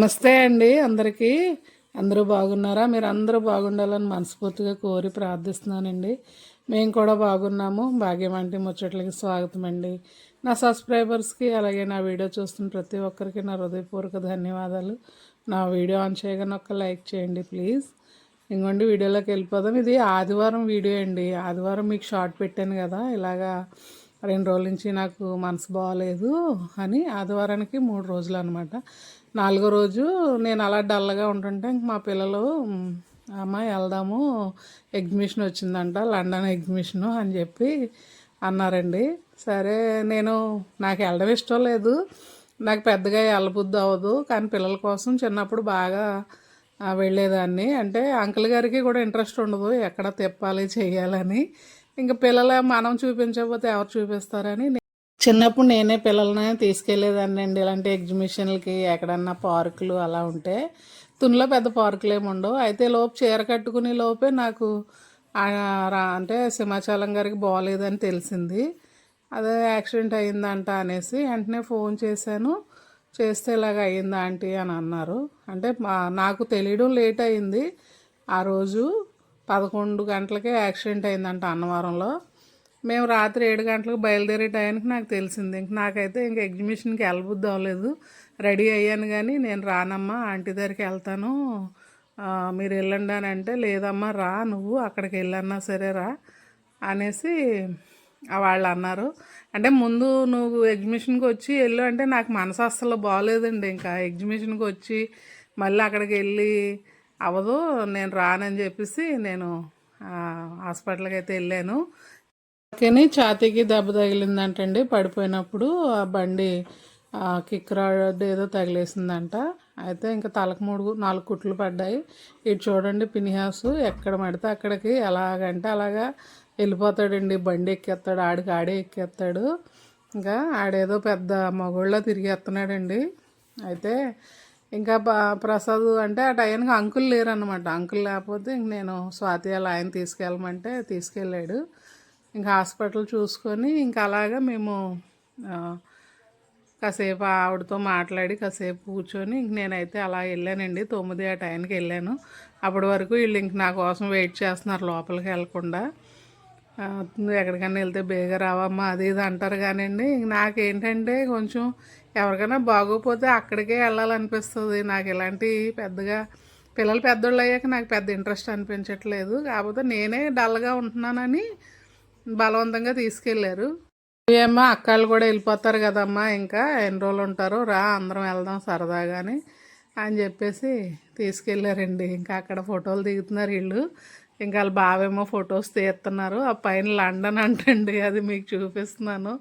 నమస్తే అండి అందరికీ. అందరూ బాగున్నారా? మీరు అందరూ బాగుండాలని మనస్ఫూర్తిగా కోరి ప్రార్థిస్తున్నానండి. మేము కూడా బాగున్నాము. భాగ్యమంటి ముచ్చట్లకి స్వాగతం అండి. నా సబ్స్క్రైబర్స్కి అలాగే నా వీడియో చూస్తున్న ప్రతి ఒక్కరికి నా హృదయపూర్వక ధన్యవాదాలు. నా వీడియో ఆన్ చేయగానే ఒక లైక్ చేయండి ప్లీజ్. ఇంకోండి వీడియోలోకి వెళ్ళిపోదాం. ఇది ఆదివారం వీడియో అండి. ఆదివారం మీకు షార్ట్ పెట్టాను కదా. ఇలాగా రెండు రోజుల నుంచి నాకు మనసు బాగాలేదు అని ఆదివారానికి మూడు రోజులు అనమాట నాలుగో రోజు నేను అలా డల్గా ఉంటుంటే ఇంక మా పిల్లలు అమ్మ వెళ్దాము ఎగ్జిబిషన్ వచ్చిందంట లండన్ ఎగ్జిబిషను అని చెప్పి అన్నారండి. సరే నేను నాకు వెళ్ళడం ఇష్టం లేదు. నాకు పెద్దగా వెళ్ళబుద్ధి అవ్వదు. కానీ పిల్లల కోసం చిన్నప్పుడు బాగా వెళ్ళేదాన్ని. అంటే అంకుల్ గారికి కూడా ఇంట్రెస్ట్ ఉండదు ఎక్కడ తిప్పాలి చేయాలని ఇంకా పిల్లల మనం చూపించకపోతే ఎవరు చూపిస్తారని చిన్నప్పుడు నేనే పిల్లల్ని తీసుకెళ్ళేదాన్ని అండి ఇలాంటి ఎగ్జిబిషన్లకి ఎక్కడన్నా పార్కులు అలా ఉంటే తునిలో పెద్ద పార్కులు ఏమి ఉండవు. అయితే లోపు చీర కట్టుకునే లోపే నాకు రా- అంటే సింహాచలం గారికి బాగోలేదని తెలిసింది. అదే యాక్సిడెంట్ అయిందంట అనేసి వెంటనే ఫోన్ చేశాను. చేస్తే ఇలాగ అయ్యిందా ఆంటీ అని అన్నారు. అంటే మా నాకు తెలియడం లేట్ అయింది. ఆ రోజు పదకొండు గంటలకే యాక్సిడెంట్ అయిందంట అన్నవరంలో. మేము రాత్రి ఏడు గంటలకు బయలుదేరే టయానికి నాకు తెలిసింది. ఇంక నాకైతే ఇంక ఎగ్జిబిషన్కి వెళ్ళబుద్ధి అవ్వలేదు. రెడీ అయ్యాను కానీ నేను రానమ్మా ఆంటీ దగ్గరికి వెళ్తాను. మీరు వెళ్ళండి అని అంటే లేదమ్మా రా నువ్వు అక్కడికి వెళ్ళన్నా సరే రా అనేసి వాళ్ళు అన్నారు. అంటే ముందు నువ్వు ఎగ్జిబిషన్కి వచ్చి వెళ్ళు అంటే నాకు మనసు అస్సలు బాగోలేదండి ఇంకా ఎగ్జిబిషన్కి వచ్చి మళ్ళీ అక్కడికి వెళ్ళి అవ్వదు నేను రానని చెప్పేసి నేను హాస్పిటల్కి అయితే వెళ్ళాను. కానీ ఛాతీకి దెబ్బ తగిలిందంటండి. పడిపోయినప్పుడు ఆ బండి కిక్ రాడ్ ఏదో తగిలేసిందంట. అయితే ఇంకా తలకు మూడు నాలుగు కుట్లు పడ్డాయి. ఇటు చూడండి పినిహాసు ఎక్కడ పడితే అక్కడికి ఎలాగంటే అలాగా వెళ్ళిపోతాడండి. బండి ఎక్కేస్తాడు ఆడికి ఆడే ఎక్కేస్తాడు. ఇంకా ఆడేదో పెద్ద మగోళ్ళ తిరిగేస్తున్నాడండి. అయితే ఇంకా ప్రసాద్ అంటే ఆ టైంకి అంకుల్ లేరనమాట అంకుల్ లేకపోతే ఇంక నేను స్వాతి అలా ఆయన తీసుకెళ్ళమంటే తీసుకెళ్ళాడు. ఇంకా హాస్పిటల్ చూసుకొని ఇంకా అలాగా మేము కాసేపు ఆవిడతో మాట్లాడి కాసేపు కూర్చొని ఇంక నేనైతే అలా వెళ్ళానండి. తొమ్మిది ఆ టైంకి వెళ్ళాను. అప్పటి వరకు వీళ్ళు ఇంక నా కోసం వెయిట్ చేస్తున్నారు లోపలికి వెళ్ళకుండా. నువ్వు ఎక్కడికైనా వెళ్తే బేగా రావమ్మా అది ఇది అంటారు కానివ్వండి నాకేంటంటే కొంచెం ఎవరికైనా బాగోపోతే అక్కడికే వెళ్ళాలనిపిస్తుంది. నాకు ఇలాంటి పెద్దగా పిల్లలు పెద్దోళ్ళు అయ్యాక నాకు పెద్ద ఇంట్రెస్ట్ అనిపించట్లేదు. కాకపోతే నేనే డల్గా ఉంటున్నానని బలవంతంగా తీసుకెళ్ళారు. ఏమ్మా అక్కలు కూడా వెళ్ళిపోతారు కదమ్మా ఇంకా ఎన్ని రోజులు ఉంటారు రా అందరం వెళ్దాం సరదాగాని అని చెప్పేసి తీసుకెళ్ళారండి. ఇంకా అక్కడ ఫోటోలు దిగుతున్నారు వీళ్ళు. ఇంకా వాళ్ళ బావేమో ఫొటోస్ తీస్తున్నారు. ఆ పైన లండన్ అంటండి అది మీకు చూపిస్తున్నాను.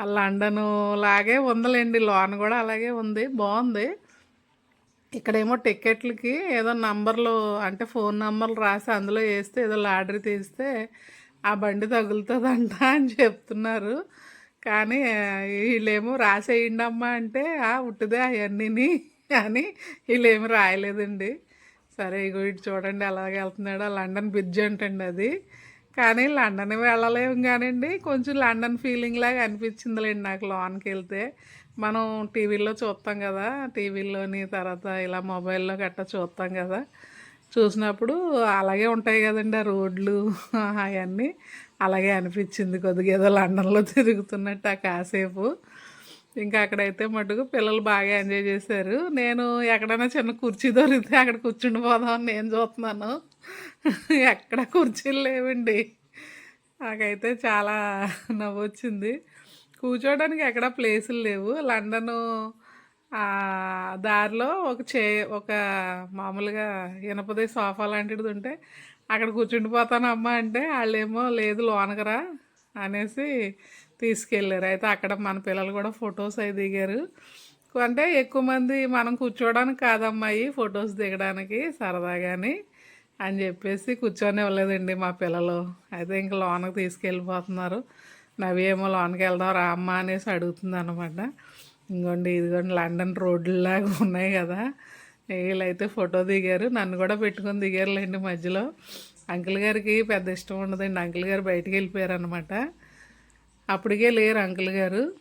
ఆ లండన్ లాగే ఉందిలేండి లోన్ కూడా అలాగే ఉంది బాగుంది. ఇక్కడేమో టికెట్లకి ఏదో నంబర్లు అంటే ఫోన్ నంబర్లు రాసి అందులో వేస్తే ఏదో లాటరీ తీస్తే ఆ బండి తగులుతుందంట అని చెప్తున్నారు. కానీ వీళ్ళేమో రాసేయండి అమ్మా అంటే ఆ ఉట్టిదే అవన్నీని అని వీళ్ళేమి రాయలేదండి. సరే ఇగో ఇటు చూడండి ఎలాగ వెళ్తున్నాడో లండన్ బ్రిడ్జ్ అంటండి అది. కానీ లండన్ వెళ్ళలేము కానివ్వండి కొంచెం లండన్ ఫీలింగ్ లాగా అనిపించిందిలేండి నాకు లోన్కి వెళ్తే. మనం టీవీలో చూస్తాం కదా టీవీల్లోని తర్వాత ఇలా మొబైల్లో గట్టా చూస్తాం కదా. చూసినప్పుడు అలాగే ఉంటాయి కదండి ఆ రోడ్లు అవన్నీ. అలాగే అనిపించింది కొద్దిగా ఏదో లండన్లో తిరుగుతున్నట్టు ఆ కాసేపు. ఇంకా అక్కడైతే మటుకు పిల్లలు బాగా ఎంజాయ్ చేశారు. నేను ఎక్కడైనా చిన్న కుర్చీ దొరికితే అక్కడ కూర్చుండి పోదామని నేను చూస్తున్నాను. ఎక్కడ కుర్చీలు లేవండి. నాకైతే చాలా నవ్వు వచ్చింది కూర్చోవడానికి ఎక్కడ ప్లేసులు లేవు. లండన్ దారిలో ఒక చే ఒక మామూలుగా ఇనపదే సోఫా లాంటిది ఉంటే అక్కడ కూర్చుండిపోతానమ్మా అంటే వాళ్ళేమో లేదు లోనకరా. అనేసి తీసుకెళ్ళారు. అయితే అక్కడ మన పిల్లలు కూడా ఫొటోస్ అవి దిగారు. అంటే ఎక్కువ మంది మనం కూర్చోవడానికి కాదమ్మాయి ఫొటోస్ దిగడానికి సరదాగాని అని చెప్పేసి కూర్చొనివ్వలేదండి మా పిల్లలు. అయితే ఇంక లోనకి తీసుకెళ్ళిపోతున్నారు. నవ్వేమో లోనకి వెళ్దాం రా అమ్మ అనేసి అడుగుతుంది అనమాట ఇంకోండి ఇదిగోండి లండన్ రోడ్లాగా ఉన్నాయి కదా. వీళ్ళైతే ఫోటో దిగారు. నన్ను కూడా పెట్టుకొని దిగారులేండి మధ్యలో. అంకుల్ గారికి పెద్ద ఇష్టం ఉండదండి. అంకుల్ గారు బయటికి వెళ్ళిపోయారనమాట అప్పటికే లేరు అంకుల్ గారు.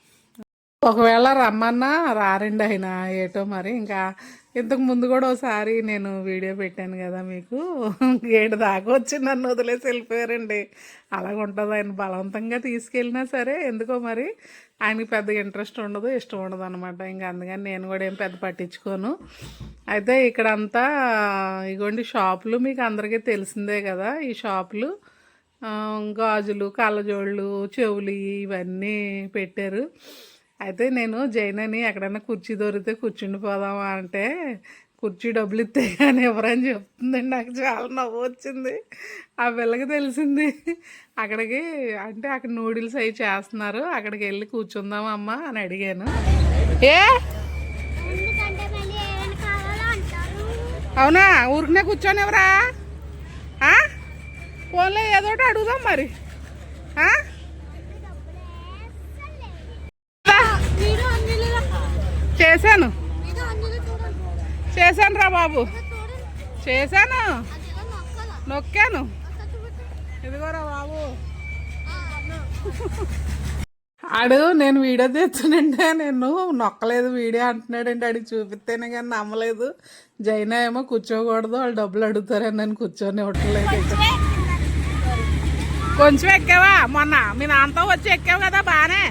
ఒకవేళ రమ్మన్నా రారండి ఆయన ఏటో మరి. ఇంకా ఇంతకు ముందు కూడా ఒకసారి నేను వీడియో పెట్టాను కదా మీకు. గేటు దాకా వచ్చి నన్ను వదిలేసి వెళ్ళిపోయారండి. అలాగ ఉంటుంది ఆయన బలవంతంగా తీసుకెళ్ళినా సరే ఎందుకో మరి ఆయనకి పెద్ద ఇంట్రెస్ట్ ఉండదు ఇష్టం ఉండదు అనమాట ఇంకా అందుకని నేను కూడా ఏం పెద్ద పట్టించుకోను. అయితే ఇక్కడ అంతా ఇగోండి షాపులు మీకు అందరికీ తెలిసిందే కదా. ఈ షాపులు గాజులు కళ్ళజోళ్ళు చెవులు ఇవన్నీ పెట్టారు. అయితే నేను జైనని ఎక్కడైనా కుర్చీ దొరికితే కూర్చుండి పోదామా అంటే కుర్చీ డబ్బులు ఇస్తే కానీ ఎవరని చెప్తుందండి. నాకు చాలా నవ్వు వచ్చింది. ఆ పిల్లకి తెలిసింది. అక్కడికి అంటే అక్కడ నూడిల్స్ అవి చేస్తున్నారు. అక్కడికి వెళ్ళి కూర్చుందాం అమ్మా అని అడిగాను. ఏ? అవునా? ఊరికనే కూర్చొని ఎవరా? ఫోన్లో ఏదో ఒకటి అడుగుదాం? మీరు. చేశాను? చేశాను రా బాబు. చేశాను? నొక్కాను. ఇదిగోరా బాబు. ఆడు నేను వీడియో తెచ్చానంటే నేను నొక్కలేదు వీడియో అంటున్నాడండి ఆడికి చూపిస్తేనే కానీ నమ్మలేదు. జైనా ఏమో కూర్చోకూడదు వాళ్ళు డబ్బులు అడుగుతారని నేను కూర్చొని ఇవ్వట్లేదు. కొంచెం ఎక్కావా? మొన్న మీ నాన్నతో వచ్చి ఎక్కావు కదా బాగానే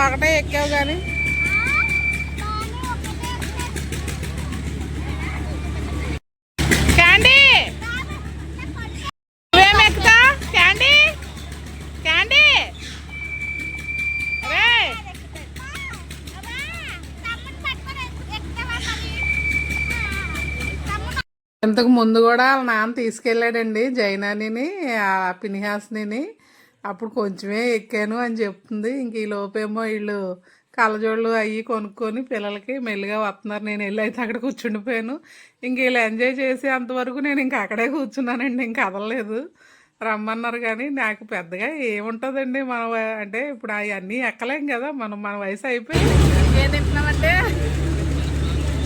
ఒకటే ఎక్కావు కానీ క్యాండీ! నువ్వేం ఎక్కుతా క్యాండీ! క్యాండీ! ఇంతకు ముందు కూడా వాళ్ళ నాన్న తీసుకెళ్ళాడండి జైనానిని ఆ పినిహాస్ని అప్పుడు కొంచెమే ఎక్కాను అని చెప్తుంది. ఇంక ఈ లోపేమో వీళ్ళు కళ్ళజోళ్ళు అవి కొనుక్కొని పిల్లలకి మెల్లిగా వస్తున్నారు. నేను వెళ్ళి అయితే అక్కడ కూర్చుండిపోయాను. ఇంక వీళ్ళు ఎంజాయ్ చేసే అంతవరకు నేను ఇంకా అక్కడే కూర్చున్నానండి. ఇంక కదలలేదు. రమ్మన్నారు కానీ నాకు పెద్దగా ఏముంటుందండి? మన అంటే ఇప్పుడు అవన్నీ ఎక్కలేం కదా? మనం మన వయసు అయిపోయి ఏం తింటున్నామంటే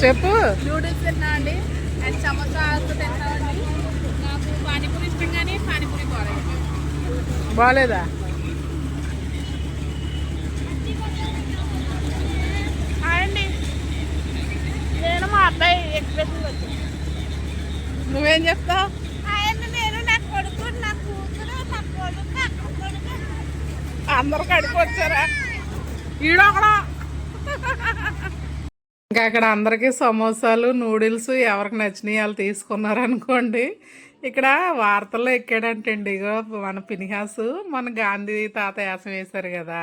చెప్పు. నూడిల్స్ తిన్నామండి అండ్. సమోసా తింటామండి నాకు పానీపూరి ఇష్టం కానీ పానీపూరి బాగా బాగాలేదా అండి నేను మా అబ్బాయి ఎక్స్ప్రెస్ వచ్చాను నువ్వేం చెప్తావు? అందరు కడుపు వచ్చారా ఈడొకడు. ఇంకా అక్కడ అందరికీ సమోసాలు నూడిల్స్ ఎవరికి నచ్చినాయి వాళ్ళు తీసుకున్నారు అనుకోండి ఇక్కడ వార్తల్లో ఎక్కాడంటండి. ఇగో మన పినిహాసు మన గాంధీ తాత యాసం వేశారు కదా.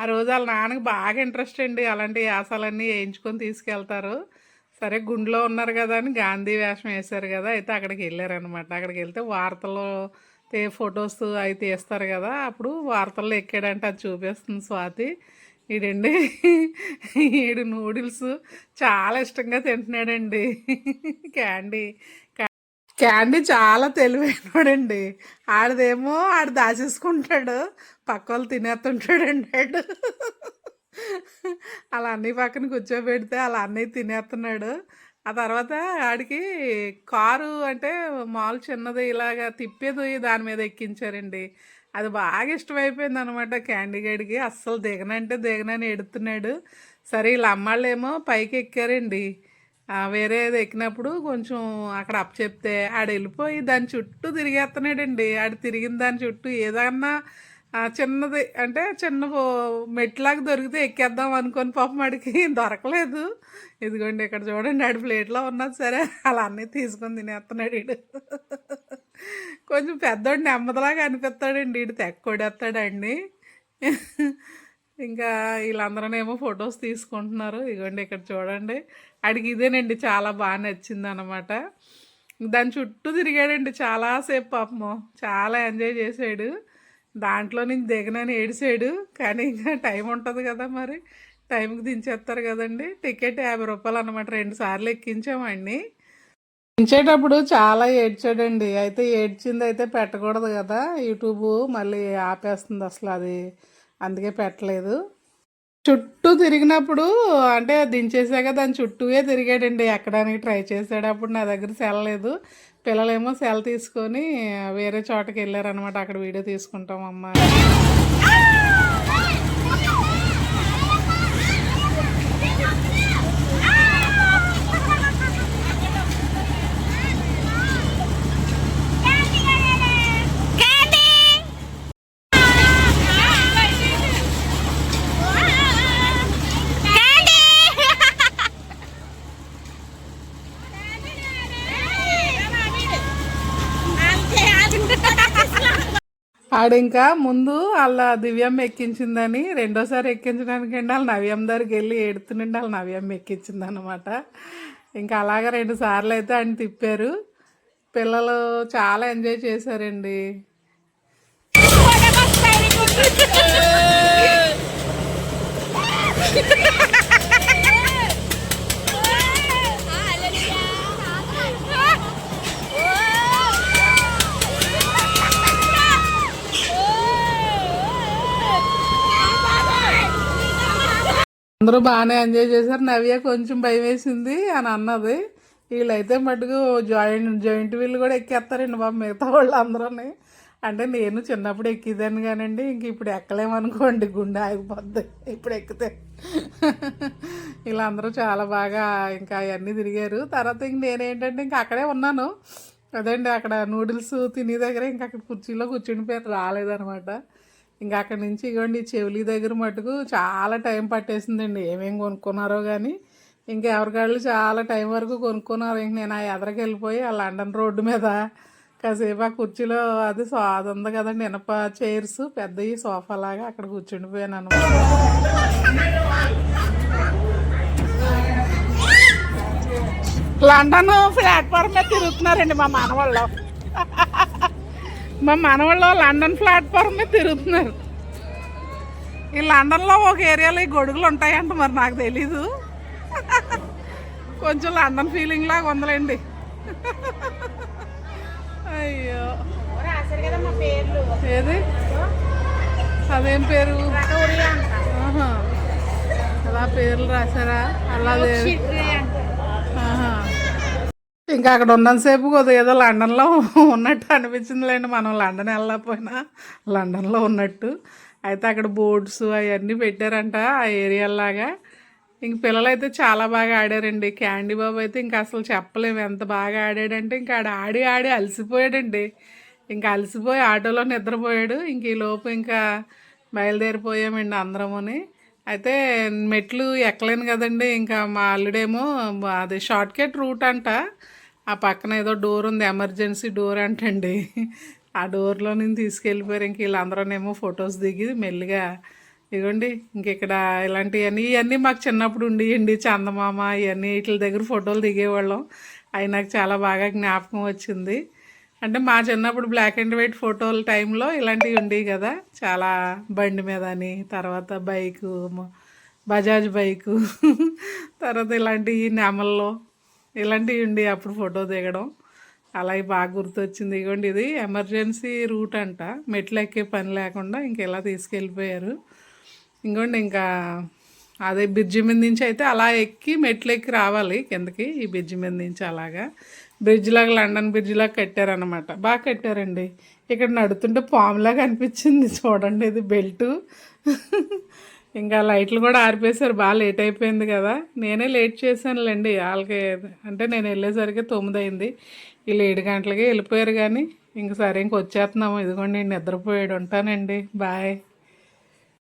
ఆ రోజు వాళ్ళ నాన్నకి బాగా ఇంట్రెస్ట్ అండి. అలాంటి యాసాలన్నీ వేయించుకొని తీసుకెళ్తారు. సరే గుండెలో ఉన్నారు కదా అని గాంధీ వేషం వేశారు కదా అయితే అక్కడికి వెళ్ళారనమాట అక్కడికి వెళ్తే వార్తల్లో ఫొటోస్ అవి తీస్తారు కదా అప్పుడు వార్తల్లో ఎక్కాడంటే అది చూపిస్తుంది స్వాతి. ఈడండి ఈడు నూడిల్స్ చాలా ఇష్టంగా తింటున్నాడండి. క్యాండీ క్యాండీ చాలా తెలివైనడండి ఆడదేమో ఆడు దాచేసుకుంటాడు. పక్క వాళ్ళు తినేస్తుంటాడండి ఆడు అలా అన్ని పక్కన కూర్చోబెడితే అలా అన్నీ తినేస్తున్నాడు. ఆ తర్వాత ఆడికి కారు అంటే మాల్ చిన్నది ఇలాగా తిప్పేది దాని మీద ఎక్కించారండి. అది బాగా ఇష్టమైపోయింది అనమాట క్యాండీ గడికి. అస్సలు దిగనంటే దిగనని ఎడుతున్నాడు. సరే వీళ్ళ అమ్మాళ్ళేమో పైకి ఎక్కారండి. వేరేది ఎక్కినప్పుడు కొంచెం అక్కడ అప్ చెప్తే ఆడు వెళ్ళిపోయి దాని చుట్టూ తిరిగేస్తున్నాడండి ఆడు తిరిగిన దాని చుట్టూ ఏదన్నా చిన్నది అంటే చిన్న మెట్లాగా దొరికితే ఎక్కేద్దాం అనుకొని పాపం ఆడికి దొరకలేదు. ఇదిగోండి ఇక్కడ చూడండి ఆడి ప్లేట్లో ఉన్నది సరే అలా అన్నీ తీసుకొని తినేస్తున్నాడు వీడు కొంచెం పెద్దోడు నెమ్మదిలాగా అనిపిస్తాడండి వీడు తెక్కొడేస్తాడండి ఇంకా వీళ్ళందరూనేమో ఫొటోస్ తీసుకుంటున్నారు. ఇదిగోండి ఇక్కడ చూడండి. ఆడికి ఇదేనండి చాలా బాగా నచ్చింది అనమాట దాని చుట్టూ తిరిగాడండి చాలాసేపు పాపము. చాలా ఎంజాయ్ చేసాడు. దాంట్లో నుంచి దిగనని ఏడిసాడు. కానీ ఇంకా టైం ఉంటుంది కదా మరి. టైంకి దించేస్తారు కదండి. టికెట్ యాభై రూపాయలు అనమాట రెండు సార్లు ఎక్కించామండి దించేటప్పుడు చాలా ఏడ్చాడండి. అయితే ఏడ్చింది అయితే పెట్టకూడదు కదా. యూట్యూబ్ మళ్ళీ ఆపేస్తుంది అసలు అది. అందుకే పెట్టలేదు. చుట్టూ తిరిగినప్పుడు అంటే దించేసాక దాని చుట్టూయే తిరిగాడండి. ఎక్కడానికి ట్రై చేసాడు అప్పుడు నా దగ్గర సెలలేదు పిల్లలేమో సెల తీసుకొని వేరే చోటకి వెళ్ళారనమాట అక్కడ వీడియో తీసుకుంటాం అమ్మ ఆడింకా ముందు వాళ్ళ దివ్యం ఎక్కించిందని రెండోసారి ఎక్కించడానికి అండి వాళ్ళ నవ్యం దగ్గరికి వెళ్ళి ఏడుతుండండి వాళ్ళ నవ్యం ఎక్కించింది అనమాట ఇంకా అలాగా రెండు సార్లు అయితే ఆయన తిప్పారు. పిల్లలు చాలా ఎంజాయ్ చేశారండి. అందరూ బాగానే ఎంజాయ్ చేశారు. నవ్య కొంచెం భయం వేసింది అని అన్నది. వీళ్ళైతే మటుకు జాయింట్ జాయింట్ వీళ్ళు కూడా ఎక్కేస్తారండి బాబు మిగతా వాళ్ళు అందరూ అంటే నేను చిన్నప్పుడు ఎక్కిదాను కానండి ఇంక ఇప్పుడు ఎక్కలేమనుకోండి గుండె ఆగిపోద్ది. ఇప్పుడు ఎక్కితే. వీళ్ళందరూ చాలా బాగా ఇంకా అవన్నీ తిరిగారు. తర్వాత ఇంక నేనేంటంటే ఇంకా అక్కడే ఉన్నాను. అదండి అక్కడ నూడిల్స్ తినే దగ్గర ఇంకా అక్కడ కుర్చీలో కూర్చుండిపోయారు. రాలేదనమాట ఇంకా అక్కడి నుంచి ఇగోండి చెవులి దగ్గర మటుకు చాలా టైం పట్టేసిందండి. ఏమేమి కొనుక్కున్నారో కానీ ఇంకా ఎవరికాళ్ళు చాలా టైం వరకు కొనుక్కున్నారు. ఇంక నేను ఆ ఎదరికి వెళ్ళిపోయి ఆ లండన్ రోడ్డు మీద కాసేపు ఆ కుర్చీలో అది సో అది ఉంది కదండి ఇనప చైర్స్ పెద్దవి సోఫా లాగా అక్కడ కూర్చుండిపోయాను అనమాట. లండన్ ప్లాట్ఫామ్ మీద తిరుగుతున్నారండి మా మనవాళ్ళు. మా మనవాళ్ళు లండన్ ప్లాట్ఫామ్ మీద తిరుగుతున్నారు. ఈ లండన్లో ఒక ఏరియాలో ఈ గొడుగులు ఉంటాయంట మరి నాకు తెలీదు. కొంచెం లండన్ ఫీలింగ్ లాగా ఉందిలేండి. అయ్యో. ఏది? అదేం పేరు. అలా పేర్లు రాశారా? అలాగే ఆహా. ఇంకా అక్కడ ఉన్నంతసేపు కొద్దిగా ఏదో లండన్లో ఉన్నట్టు అనిపించిందిలేండి మనం లండన్ వెళ్ళకపోయినా లండన్లో ఉన్నట్టు. అయితే అక్కడ బోర్డ్స్ అవన్నీ పెట్టారంట ఆ ఏరియాలాగా ఇంక పిల్లలు అయితే చాలా బాగా ఆడారండి. క్యాండీ బాబు అయితే ఇంకా అసలు చెప్పలేము. ఎంత బాగా ఆడాడంటే ఇంకా ఆడ ఆడి ఆడి అలసిపోయాడండి. ఇంకా అలసిపోయి ఆటోలో నిద్రపోయాడు. ఇంక ఈ లోపు ఇంకా బయలుదేరిపోయామండి అందరముని. అయితే మెట్లు ఎక్కలేను కదండి. ఇంకా మా అల్లుడేమో అది షార్ట్కట్ రూట్ అంట. ఆ పక్కన ఏదో డోర్ ఉంది ఎమర్జెన్సీ డోర్ అంటండి. ఆ డోర్లో నేను తీసుకెళ్ళిపోయారు. ఇంక వీళ్ళందరూనేమో ఫొటోస్ దిగి మెల్లిగా ఇదిగోండి ఇంక ఇక్కడ ఇలాంటివన్నీ ఇవన్నీ మాకు చిన్నప్పుడు ఉండేయండి. చందమామ ఇవన్నీ వీటి దగ్గర ఫోటోలు దిగేవాళ్ళం. అవి నాకు చాలా బాగా జ్ఞాపకం వచ్చింది. అంటే మా చిన్నప్పుడు బ్లాక్ అండ్ వైట్ ఫోటోల టైంలో ఇలాంటివి ఉండేవి కదా. చాలా బండి మీద అని తర్వాత బైకు బజాజ్ బైకు తర్వాత ఇలాంటివి నెమల్లో ఇలాంటివి ఉండి అప్పుడు ఫోటో దిగడం. అలాగే బాగా గుర్తొచ్చింది. ఇగోండి ఇది ఎమర్జెన్సీ రూట్ అంట. మెట్లు ఎక్కే పని లేకుండా ఇంక ఇలా తీసుకెళ్ళిపోయారు. ఇంకోండి ఇంకా అదే బ్రిడ్జి మీద నుంచి అయితే అలా ఎక్కి మెట్లు ఎక్కి రావాలి కిందకి ఈ బ్రిడ్జి మీద నుంచి అలాగా. బ్రిడ్జ్ లాగా లండన్ బ్రిడ్జ్ లాగా కట్టారనమాట బాగా కట్టారండి. ఇక్కడ నడుతుంటే పాములాగా అనిపించింది చూడండి ఇది బెల్టు. ఇంకా లైట్లు కూడా ఆరిపేశారు. బాగా లేట్ అయిపోయింది కదా. నేనే లేట్ చేశానులేండి. వాళ్ళకి అంటే నేను వెళ్ళేసరికి తొమ్మిది అయింది వీళ్ళు ఏడు గంటలకి వెళ్ళిపోయారు కానీ ఇంక సరే ఇంక వచ్చేస్తున్నాము. ఇదిగోండి నిద్రపోయాడు. ఉంటానండి. బాయ్.